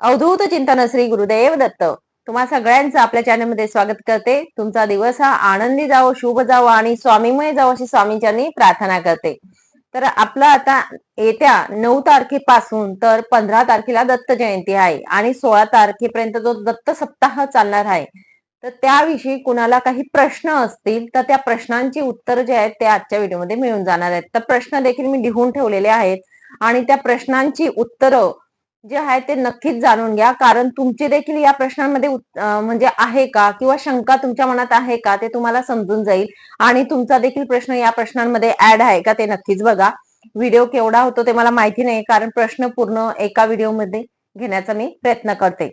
अवधूत चिंतन श्री गुरुदेव दत्त. तुम्हा सगळ्यांचं आपल्या चॅनलमध्ये स्वागत करते. तुमचा दिवस हा आनंदी जावो शुभ जावो आणि स्वामीमय जावो अशी स्वामींच्यांनी प्रार्थना करते. तर आपलं आता येत्या नऊ तारखेपासून तर पंधरा तारखेला दत्त जयंती आहे आणि सोळा तारखेपर्यंत जो दत्त सप्ताह चालणार आहे तर त्याविषयी कुणाला काही प्रश्न असतील तर त्या प्रश्नांची उत्तर जे आहेत ते आजच्या व्हिडिओमध्ये मिळून जाणार आहेत. तर प्रश्न देखील मी लिहून ठेवलेले आहेत आणि त्या प्रश्नांची उत्तरं जे आहे ते नक्कीच जाणून घ्या. कारण तुमची देखील या प्रश्नांमध्ये म्हणजे आहे का? किंवा शंका तुमच्या मनात आहे का? ते तुम्हाला समजून जाईल. आणि तुमचा देखील प्रश्न या प्रश्नांमध्ये ऍड आहे का ते नक्कीच बघा. व्हिडिओ केवढा होतो ते मला माहिती नाही कारण प्रश्न पूर्ण एका व्हिडिओमध्ये घेण्याचा मी प्रयत्न करते.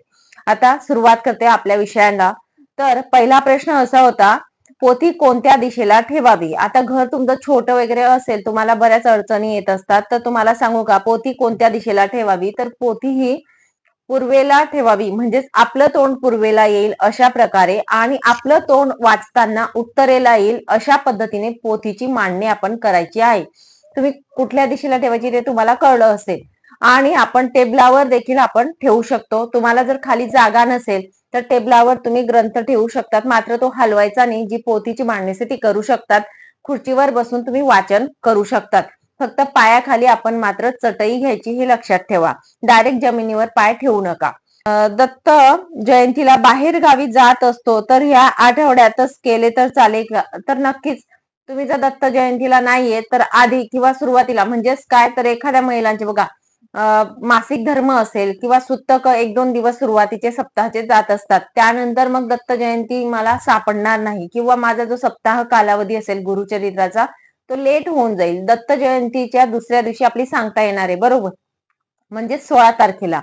आता सुरुवात करते आपल्या विषयांना. तर पहिला प्रश्न असा होता पोथी कोणत्या दिशेला ठेवावी? आता घर तुमचं छोटं वगैरे असेल तुम्हाला बऱ्याच अडचणी येत असतात तर तुम्हाला सांगू का पोथी कोणत्या दिशेला ठेवावी? तर पोथी ही पूर्वेला ठेवावी म्हणजेच आपलं तोंड पूर्वेला येईल अशा प्रकारे आणि आपलं तोंड वाचताना उत्तरेला येईल अशा पद्धतीने पोथीची मांडणी आपण करायची आहे. तुम्ही कुठल्या दिशेला ठेवायची ते तुम्हाला कळलं असेल. आणि आपण टेबलावर देखील आपण ठेवू शकतो. तुम्हाला जर खाली जागा नसेल तर टेबलावर तुम्ही ग्रंथ ठेवू शकतात. मात्र तो हलवायचा नाही. जी पोथीची मांडणी ती करू शकतात. खुर्चीवर बसून तुम्ही वाचन करू शकतात. फक्त पायाखाली आपण मात्र चटई घ्यायची हे लक्षात ठेवा. डायरेक्ट जमिनीवर पाय ठेवू नका. दत्त जयंतीला बाहेर गावी जात असतो. तर ह्या आठवड्यातच केले तर चालेल. तर नक्कीच तुम्ही जर दत्त जयंतीला नाहीये तर आधी किंवा सुरुवातीला म्हणजेच काय? तर एखाद्या महिलांचे बघा. मासिक धर्म असेल किंवा सुत्तक एक दोन दिवस सुरुवातीचे सप्ताहाचे जात असतात. त्यानंतर मग दत्त जयंती मला सापडणार नाही किंवा माझा जो सप्ताह कालावधी असेल गुरुचरित्राचा तो लेट होऊन जाईल. दत्त जयंतीच्या दुसऱ्या दिवशी आपली सांगता येणार आहे बरोबर? म्हणजे सोळा तारखेला.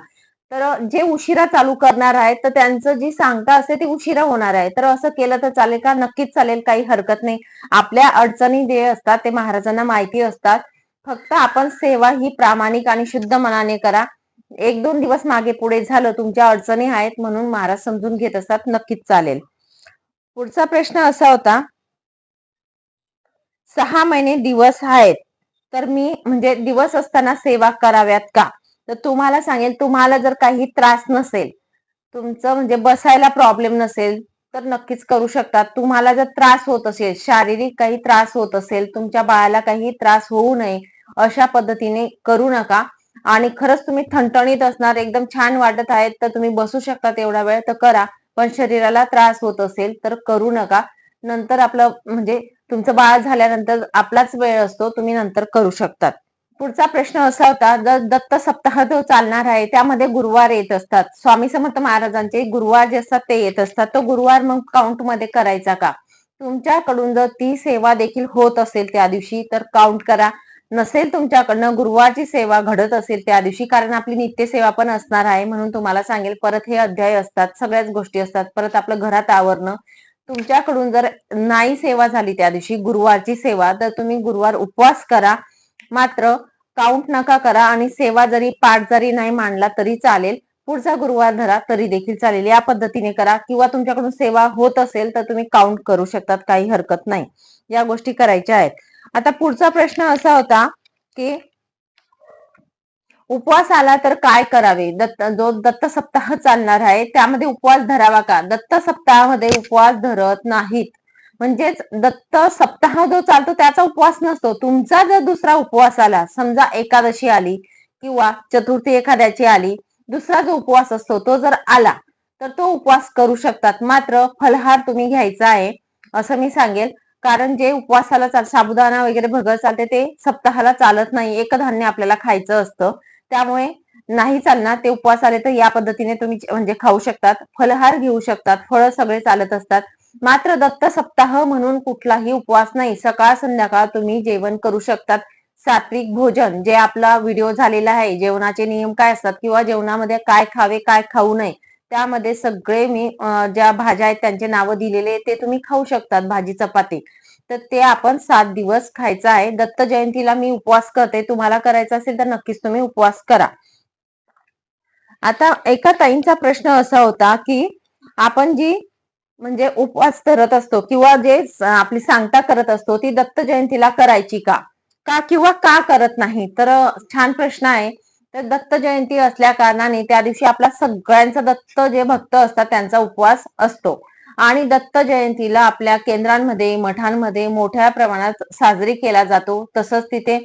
तर जे उशिरा चालू करणार आहेत तर त्यांचं जी सांगता असते ती उशिरा होणार आहे. तर असं केलं तर चालेल का? नक्कीच चालेल काही हरकत नाही. आपल्या अडचणी जे असतात ते महाराजांना माहिती असतात. फक्त आपण सेवा ही प्रामाणिक आणि शुद्ध मनाने करा. एक दोन दिवस मागे पुढे झालं तुमच्या अडचणी आहेत म्हणून महाराज समजून घेत असतात नक्कीच चालेल. पुढचा प्रश्न असा होता सहा महिने दिवस आहेत तर मी म्हणजे दिवस असताना सेवा कराव्यात का? तर तुम्हाला सांगेल तुम्हाला जर काही त्रास नसेल तुमचं म्हणजे बसायला प्रॉब्लेम नसेल तर नक्कीच करू शकतात. तुम्हाला जर त्रास होत असेल शारीरिक काही त्रास होत असेल तुमच्या बाळाला काही त्रास होऊ नये अशा पद्धतीने करू नका. आणि खरंच तुम्ही थणथणीत असणार एकदम छान वाटत आहेत तर तुम्ही बसू शकता तेवढा वेळ तर करा. पण शरीराला त्रास होत असेल तर करू नका. नंतर आपलं म्हणजे तुमचं बाळ झाल्यानंतर आपलाच वेळ असतो तुम्ही नंतर करू शकतात. पुढचा प्रश्न असा होता जर दत्त सप्ताह जो चालणार आहे त्यामध्ये गुरुवार येत असतात. स्वामी समर्थ महाराजांचे गुरुवार जे असतात ते येत असतात. तो गुरुवार मग काउंटमध्ये करायचा का? तुमच्याकडून जर ती सेवा देखील होत असेल त्या दिवशी तर काउंट करा. नसेल तुमच्याकडनं गुरुवारची सेवा घडत असेल त्या दिवशी कारण आपली नित्य सेवा पण असणार आहे म्हणून तुम्हाला सांगेल परत हे अध्याय असतात सगळ्याच गोष्टी असतात परत आपलं घरात आवरणं. तुमच्याकडून जर नाही सेवा झाली त्या दिवशी गुरुवारची सेवा तर तुम्ही गुरुवार उपवास करा. मात्र काउंट नका करा आणि सेवा जरी पाठ जरी नाही मांडला तरी चालेल. पुढचा गुरुवार धरा तरी देखील चालेल. या पद्धतीने करा. किंवा तुमच्याकडून सेवा होत असेल तर तुम्ही काउंट करू शकतात काही हरकत नाही. या गोष्टी करायच्या आहेत. आता पुढचा प्रश्न असा होता की उपवास आला तर काय करावे? दत्त जो दत्त सप्ताह चालणार आहे त्यामध्ये उपवास धरावा का? दत्त सप्ताहामध्ये उपवास धरत नाहीत. म्हणजेच दत्त सप्ताह जो चालतो त्याचा उपवास नसतो. तुमचा जर दुसरा उपवास आला समजा एकादशी आली किंवा चतुर्थी एखाद्याची आली दुसरा जो उपवास असतो तो जर आला तर तो उपवास करू शकतात. मात्र फलहार तुम्ही घ्यायचा आहे असं मी सांगेल. कारण जे उपवासाला चाल साबुदाणा वगैरे भगर चालते ते सप्ताहाला चालत नाही. एक धान्य आपल्याला खायचं असतं. त्यामुळे नाही चालणार ते उपवास आले तर या पद्धतीने तुम्ही म्हणजे खाऊ शकतात फलहार घेऊ शकतात फळ सगळे चालत असतात. मात्र दत्त सप्ताह म्हणून कुठलाही उपवास नाही. सकाळ संध्याकाळ तुम्ही जेवण करू शकतात. सात्विक भोजन जे आपला व्हिडिओ झालेला आहे जेवणाचे नियम काय असतात किंवा जेवणामध्ये काय खावे काय खाऊ नये त्यामध्ये सगळे मी ज्या भाज्या आहेत त्यांचे नावं दिलेले ते तुम्ही खाऊ शकतात भाजी चपाती. तर ते आपण सात दिवस खायचं आहे. दत्त जयंतीला मी उपवास करते. तुम्हाला करायचा असेल तर नक्कीच तुम्ही उपवास करा. आता एका ताईंचा प्रश्न असा होता की आपण जी म्हणजे उपवास करत असतो किंवा जे आपली सांगता करत असतो ती दत्त जयंतीला करायची का? का किंवा का करत नाही? तर छान प्रश्न आहे. तर दत्त जयंती असल्या कारणाने त्या दिवशी आपला सगळ्यांचा दत्त जे भक्त असतात त्यांचा उपवास असतो. आणि दत्त जयंतीला आपल्या केंद्रांमध्ये मठांमध्ये मोठ्या प्रमाणात साजरी केला जातो. तसंच तिथे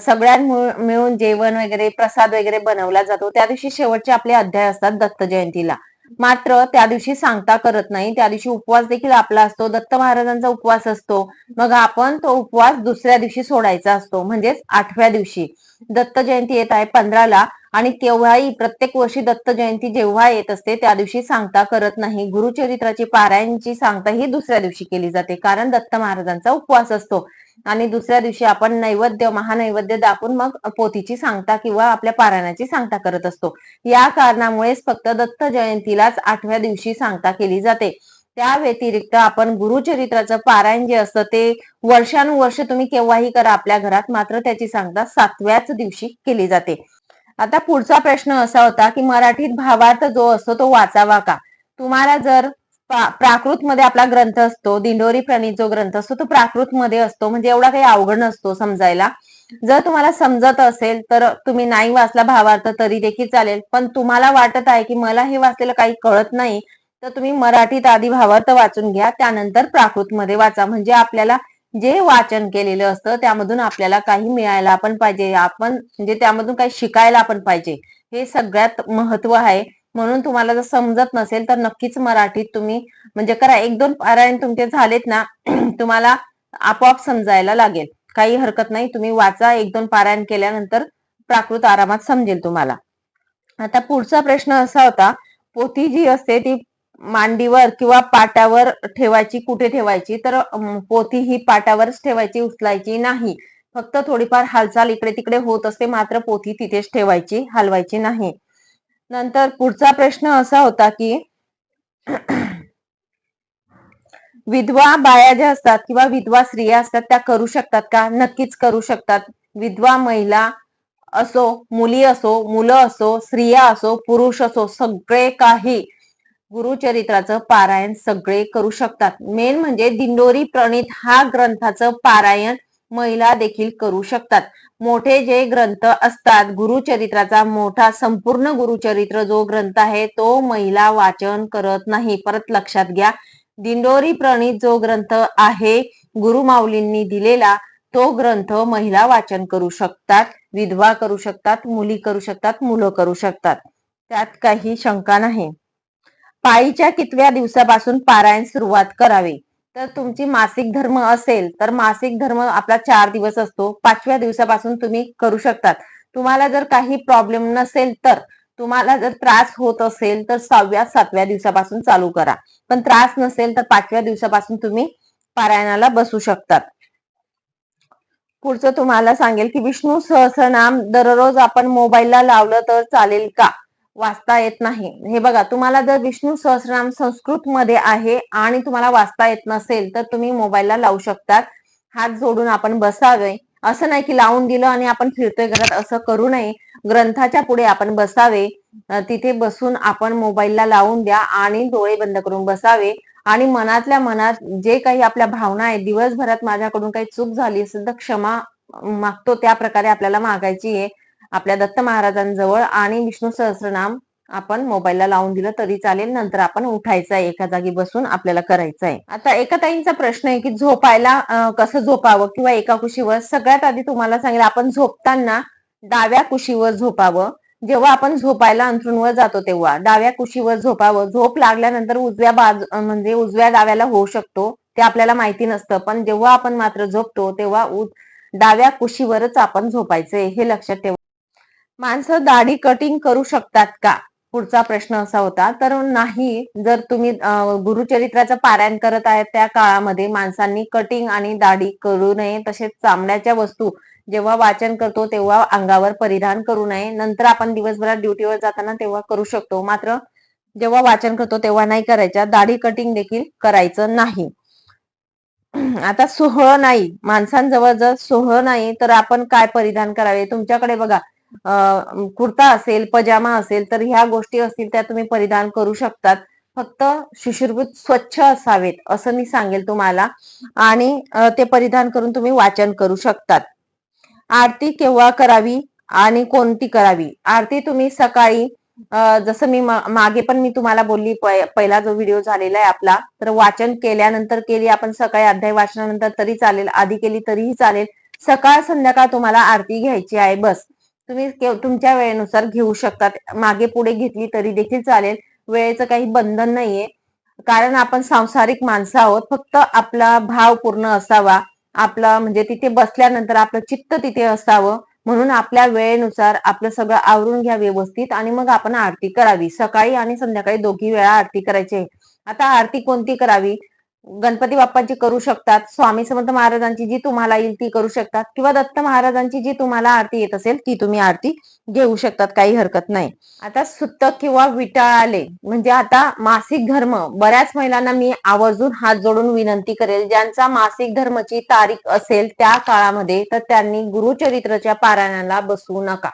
सगळ्यां मिळून जेवण वगैरे प्रसाद वगैरे बनवला जातो. त्या दिवशी शेवटचे आपले अध्याय असतात दत्त जयंतीला. मात्र त्या दिवशी सांगता करत नाही. त्या दिवशी उपवास देखील आपला असतो. दत्त महाराजांचा उपवास असतो. मग आपण तो उपवास दुसऱ्या दिवशी सोडायचा असतो. म्हणजेच आठव्या दिवशी. दत्त जयंती येत आहे पंधराला. आणि तेव्हाही प्रत्येक वर्षी दत्त जयंती जेव्हा येत असते त्या दिवशी सांगता करत नाही. गुरुचरित्राची पारायणची सांगता ही दुसऱ्या दिवशी केली जाते. कारण दत्त महाराजांचा उपवास असतो. आणि दुसऱ्या दिवशी आपण नैवेद्य महानैवेद्य दाखवून मग पोथीची सांगता किंवा आपल्या पारायणाची सांगता करत असतो. या कारणामुळेच फक्त दत्त जयंतीलाच आठव्या दिवशी सांगता केली जाते. त्या व्यतिरिक्त आपण गुरुचरित्राचं पारायण जे असतं ते वर्षानुवर्ष तुम्ही केव्हाही करा. आपल्या घरात मात्र त्याची सांगता सातव्याच दिवशी केली जाते. आता पुढचा प्रश्न असा होता की मराठीत भावार्थ जो असतो तो वाचावा का? तुम्हाला जर प्राकृत मध्ये आपला ग्रंथ असतो दिंडोरी प्रणित जो ग्रंथ असतो तो प्राकृत मध्ये असतो म्हणजे एवढा काही अवघड नसतो समजायला. जर तुम्हाला समजत असेल तर तुम्ही नाही वाचला भावार्थ तरी देखील चालेल. पण तुम्हाला वाटत आहे की मला हे वाचलेलं काही कळत नाही तर तुम्ही मराठीत आधी भावार्थ वाचून घ्या त्यानंतर प्राकृत मध्ये वाचा. म्हणजे आपल्याला जे वाचन केलेलं असतं त्यामधून आपल्याला काही मिळायला पण पाहिजे. आपण म्हणजे त्यामधून काही शिकायला पण पाहिजे. हे सगळ्यात महत्त्व आहे. म्हणून तुम्हाला जर समजत नसेल तर नक्कीच मराठीत तुम्ही म्हणजे करा. एक दोन पारायण तुमचे झालेत ना तुम्हाला आपोआप समजायला लागेल. काही हरकत नाही. तुम्ही वाचा. एक दोन पारायण केल्यानंतर प्राकृत आरामात समजेल तुम्हाला. आता पुढचा प्रश्न असा होता पोथी जी असते ती मांडीवर किंवा पाटावर ठेवायची कुठे ठेवायची तर पोथी ही पाटावरच ठेवायची उचलायची नाही. फक्त थोडीफार हालचाल इकडे तिकडे होत असते मात्र पोथी तिथेच ठेवायची हलवायची नाही. नंतर पुढचा प्रश्न असा होता की विधवा बाया ज्या असतात किंवा विधवा स्त्रिया असतात त्या करू शकतात का? नक्कीच करू शकतात. विधवा महिला असो मुली असो मुलं असो स्त्रिया असो पुरुष असो सगळे काही गुरुचरित्राचं पारायण सगळे करू शकतात. मेन म्हणजे दिंडोरी प्रणित हा ग्रंथाचं पारायण महिला देखील करू शकतात. मोठे जे ग्रंथ असतात गुरुचरित्राचा मोठा संपूर्ण गुरुचरित्र जो ग्रंथ आहे तो महिला वाचन करत नाही. परत लक्षात घ्या दिंडोरी प्रणित जो ग्रंथ आहे गुरुमाऊलींनी दिलेला तो ग्रंथ महिला वाचन करू शकतात विधवा करू शकतात मुली करू शकतात मुलं करू शकतात. त्यात काही शंका नाही. पाळीच्या कितव्या दिवसापासून पारायण सुरुवात करावी? तर तुमची मासिक धर्म असेल तर मासिक धर्म आपला चार दिवस असतो. पाचव्या दिवसापासून तुम्ही करू शकतात. तुम्हाला जर काही प्रॉब्लेम नसेल तर तुम्हाला जर त्रास होत असेल तर सहाव्या सातव्या दिवसापासून चालू करा. पण त्रास नसेल तर पाचव्या दिवसापासून तुम्ही पारायणाला बसू शकतात. पुढचं तुम्हाला सांगेल की विष्णू सहस्रनाम दररोज आपण मोबाईलला लावलं तर चालेल का? वाचता येत नाही. हे बघा तुम्हाला जर विष्णू सहस्रनाम संस्कृत मध्ये आहे आणि तुम्हाला वाचता येत नसेल तर तुम्ही मोबाईलला लावू शकतात. हात जोडून आपण बसावे. असं नाही की लावून दिलं आणि आपण फिरतोय घरात असं करू नये. ग्रंथाच्या पुढे आपण बसावे. तिथे बसून आपण मोबाईलला लावून द्या आणि डोळे बंद करून बसावे. आणि मनातल्या मनात जे काही आपल्या भावना आहेत दिवसभरात माझ्याकडून काही चूक झाली असेल तर क्षमा मागतो. त्या प्रकारे आपल्याला मागायची आहे. आपल्या दत्त महाराजांजवळ आणि विष्णू सहस्रनाम आपण मोबाईलला लावून दिलं तरी चालेल. नंतर आपण उठायचं आहे एका जागी बसून आपल्याला करायचं आहे आता एका ताईंचा प्रश्न आहे की झोपायला कसं झोपावं किंवा एका कुशीवर? सगळ्यात आधी तुम्हाला सांगेल आपण झोपताना डाव्या कुशीवर झोपावं. जेव्हा आपण झोपायला अंथरूणवर जातो तेव्हा डाव्या कुशीवर झोपावं. झोप लागल्यानंतर उजव्या बाजू म्हणजे उजव्या डाव्याला होऊ शकतो. ते आपल्याला माहिती नसतं. पण जेव्हा आपण मात्र झोपतो तेव्हा डाव्या कुशीवरच आपण झोपायचंय. हे लक्षात ठेवा. माणसं दाढी कटिंग करू शकतात का? पुढचा प्रश्न असा होता. तर नाही जर तुम्ही गुरुचरित्राचं पारायण करत आहेत त्या काळामध्ये माणसांनी कटिंग आणि दाढी करू नये. तसेच चामड्याच्या वस्तू जेव्हा वाचन करतो तेव्हा अंगावर परिधान करू नये. नंतर आपण दिवसभरात ड्युटीवर जाताना तेव्हा करू शकतो. मात्र जेव्हा वाचन करतो तेव्हा नाही करायच्या. दाढी कटिंग देखील करायचं नाही. आता सोहळ नाही. माणसांजवळ जर सोहळ नाही तर आपण काय परिधान करावे? तुमच्याकडे बघा. कुर्ता असेल पजामा असेल तर ह्या गोष्टी असतील त्या तुम्ही परिधान करू शकतात. फक्त शिशिरभूत स्वच्छ असावेत असं मी सांगेल तुम्हाला. आणि ते परिधान करून तुम्ही वाचन करू शकतात. आरती केव्हा करावी आणि कोणती करावी? आरती तुम्ही सकाळी जसं मी मागे पण मी तुम्हाला बोलली पहिला जो व्हिडिओ झालेला आहे आपला तर वाचन केल्यानंतर केली आपण सकाळी अध्याय वाचनानंतर तरी चालेल आधी केली तरीही चालेल. सकाळ संध्याकाळ तुम्हाला आरती घ्यायची आहे बस. तुम्ही तुमच्या वेळेनुसार घेऊ शकतात मागे पुढे घेतली तरी देखील चालेल. वेळेचं काही बंधन नाहीये. कारण आपण सांसारिक माणसं आहोत. फक्त आपला भाव पूर्ण असावा. आपला म्हणजे तिथे बसल्यानंतर आपलं चित्त तिथे असावं. म्हणून आपल्या वेळेनुसार आपलं सगळं आवरून घ्या व्यवस्थित आणि मग आपण आरती करावी. सकाळी आणि संध्याकाळी दोघी वेळा आरती करायची आहे. आता आरती कोणती करावी? गणपती बाप्पाची करू शकतात स्वामी समर्थ महाराजांची जी तुम्हाला येईल ती करू शकतात किंवा दत्त महाराजांची जी तुम्हाला आरती येत असेल ती तुम्ही आरती घेऊ शकतात काही हरकत नाही. आता सुतक किंवा विटाळले म्हणजे आता मासिक धर्म बऱ्याच महिलांना मी आवर्जून हात जोडून विनंती करेल ज्यांचा मासिक धर्मची तारीख असेल त्या काळामध्ये तर त्यांनी गुरुचरित्रच्या पारायणाला बसवू नका.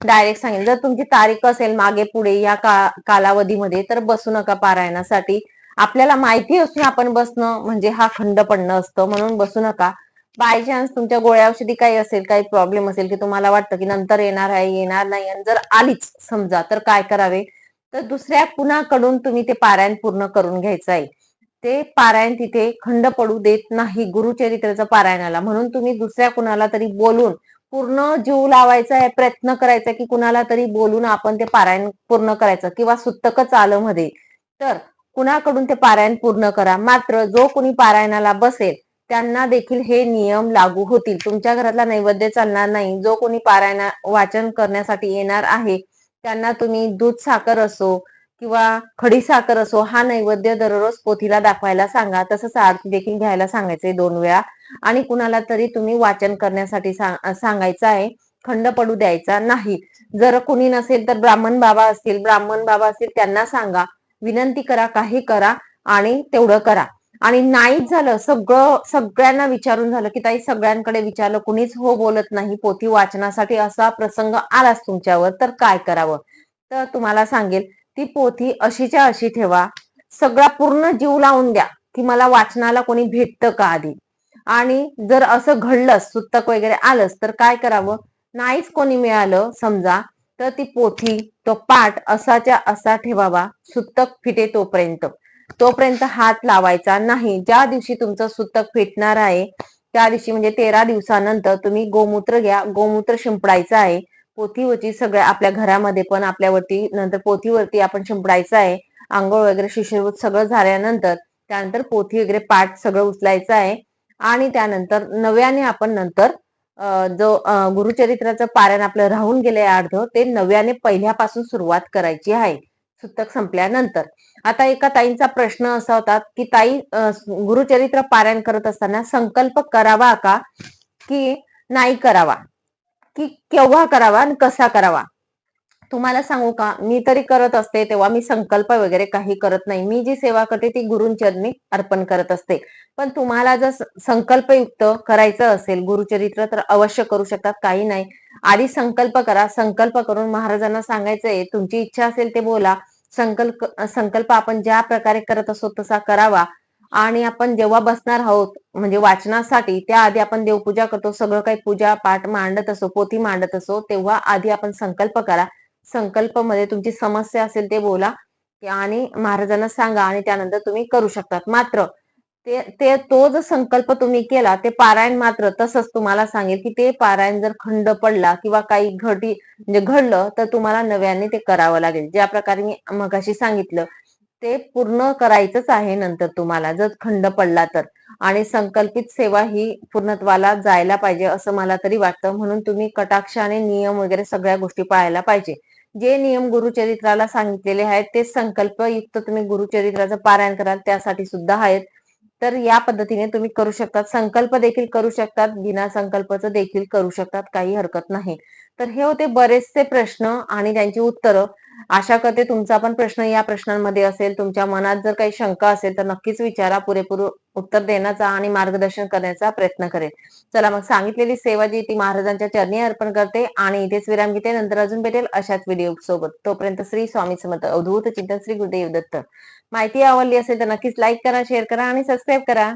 डायरेक्ट सांगेल जर तुमची तारीख असेल मागे पुढे या का- कालावधीमध्ये तर बसू नका पारायणासाठी. आपल्याला माहिती असून आपण बसणं म्हणजे हा खंड पडणं असतं. म्हणून बसू नका. बाय चान्स तुमच्या गोळ्या औषधी काही असेल काही प्रॉब्लेम असेल की तुम्हाला वाटतं की नंतर येणार आहे येणार नाही आणि जर आलीच समजा तर काय करावे? तर दुसऱ्या कुणाकडून तुम्ही ते पारायण पूर्ण करून घ्यायचं आहे? ते पारायण तिथे खंड पडू देत नाही गुरुचरित्राचं पारायणाला. म्हणून तुम्ही दुसऱ्या कुणाला तरी बोलून पूर्ण जीव लावायचा आहे प्रयत्न करायचा की कुणाला तरी बोलून आपण ते पारायण पूर्ण करायचं किंवा सुत्तकच आलं मध्ये तर कुणाकडून ते पारायण पूर्ण करा. मात्र जो कुणी पारायणाला बसेल त्यांना देखील हे नियम लागू होतील. तुमच्या घरातला नैवेद्य चालणार नाही. जो कोणी पारायणा वाचन करण्यासाठी येणार आहे त्यांना तुम्ही दूध साखर असो किंवा खडी साखर असो हा नैवेद्य दररोज पोथीला दाखवायला सांगा. तसंच आरती देखील घ्यायला सांगायचंय दोन वेळा. आणि कुणाला तरी तुम्ही वाचन करण्यासाठी सांगायचं आहे खंड पडू द्यायचा नाही. जर कुणी नसेल तर ब्राह्मण बाबा असतील ब्राह्मण बाबा असतील त्यांना सांगा. विनंती करा काही करा आणि तेवढं करा. आणि नाहीच झालं सगळं सगळ्यांना विचारून झालं की ताई सगळ्यांकडे विचारलं कुणीच हो बोलत नाही पोथी वाचनासाठी असा प्रसंग आलाच तुमच्यावर तर काय करावं? तर तुम्हाला सांगेल ती पोथी अशीच्या अशी ठेवा सगळा पूर्ण जीव लावून द्या की मला वाचनाला कोणी भेटतं का आधी? आणि जर असं घडलंच सुत्तक वगैरे आलंच तर काय करावं? नाहीच कोणी मिळालं समजा तर ती पोथी तो पाठ असाच्या असा ठेवावा सुत्तक फिटे तोपर्यंत. तोपर्यंत हात लावायचा नाही. ज्या दिवशी तुमचं सुतक फिटणार आहे त्या दिवशी म्हणजे तेरा दिवसानंतर तुम्ही गोमूत्र घ्या. गोमूत्र शिंपडायचं आहे. पोथीवरची सगळ्या आपल्या घरामध्ये पण आपल्यावरती नंतर पोथीवरती आपण शिंपडायचं आहे. आंघोळ वगैरे शिशिरभूत सगळं झाल्यानंतर त्यानंतर पोथी वगैरे पाठ सगळं उचलायचं आहे. आणि त्यानंतर नव्याने आपण नंतर जो गुरुचरित्राचं पारायण आपलं राहून गेलंय अर्ध ते नव्याने पहिल्यापासून सुरुवात करायची आहे. सुतक संपल्यानंतर. आता एका ताईंचा प्रश्न असा होता की ताई गुरुचरित्र पारायण करत असताना संकल्प करावा का? की नाही करावा? की केव्हा करावा आणि कसा करावा? तुम्हाला सांगू का? मी तरी करत असते तेव्हा मी संकल्प वगैरे काही करत नाही. मी जी सेवा करते ती गुरुंचरणी अर्पण करत असते. पण तुम्हाला जर संकल्पयुक्त करायचं असेल गुरुचरित्र तर अवश्य करू शकतात काही नाही. आधी संकल्प करा. संकल्प करून महाराजांना सांगायचंय तुमची इच्छा असेल ते बोला. संकल्प संकल्प आपण ज्या प्रकारे करत असतो तसा करावा. आणि आपण जेव्हा बसणार आहोत म्हणजे वाचनासाठी त्याआधी आपण देवपूजा करतो. सगळं काही पूजा पाठ मांडत असो पोथी मांडत असो तेव्हा आधी आपण संकल्प करा. संकल्पमध्ये तुमची समस्या असेल ते बोला. आणि महाराजांना सांगा आणि त्यानंतर तुम्ही करू शकतात. मात्र ते ते तो जो संकल्प तुम्ही केला ते पारायण मात्र तसंच तुम्हाला सांगेल की ते पारायण जर खंड पडला किंवा काही घटी म्हणजे घडलं तर तुम्हाला नव्याने ते करावं लागेल. ज्या प्रकारे मी मगाशी सांगितलं ते पूर्ण करायचंच आहे नंतर तुम्हाला. जर खंड पडला तर. आणि संकल्पित सेवा ही पूर्णत्वाला जायला पाहिजे असं मला तरी वाटतं. म्हणून तुम्ही कटाक्षाने नियम वगैरे सगळ्या गोष्टी पाळायला पाहिजे. जे नियम गुरुचरित्राला सांगितलेले आहेत ते संकल्पयुक्त तुम्ही गुरुचरित्राचं पारायण कराल त्यासाठी सुद्धा आहेत. तर या पद्धतीने तुम्ही करू शकतात. संकल्प देखील करू शकतात. बिना संकल्पचं देखील करू शकतात. काही हरकत नाही. तर हे होते बरेचसे प्रश्न आणि त्यांची उत्तरं. आशा करते तुमचा पण प्रश्न या प्रश्नांमध्ये असेल. तुमच्या मनात जर काही शंका असेल तर नक्कीच विचारा. पुरेपूर उत्तर देण्याचा आणि मार्गदर्शन करण्याचा प्रयत्न करेल चला मग सांगितलेली सेवा जी ती महाराजांच्या चरणी अर्पण करते आणि इथेच विराम घेते. नंतर अजून भेटेल अशाच व्हिडिओ सोबत. तोपर्यंत श्री स्वामी समर्थ. अवधूत चिंतन श्री गुरुदेव दत्त. माहिती आवडली असेल तर नक्कीच लाईक करा शेअर करा आणि सबस्क्राईब करा.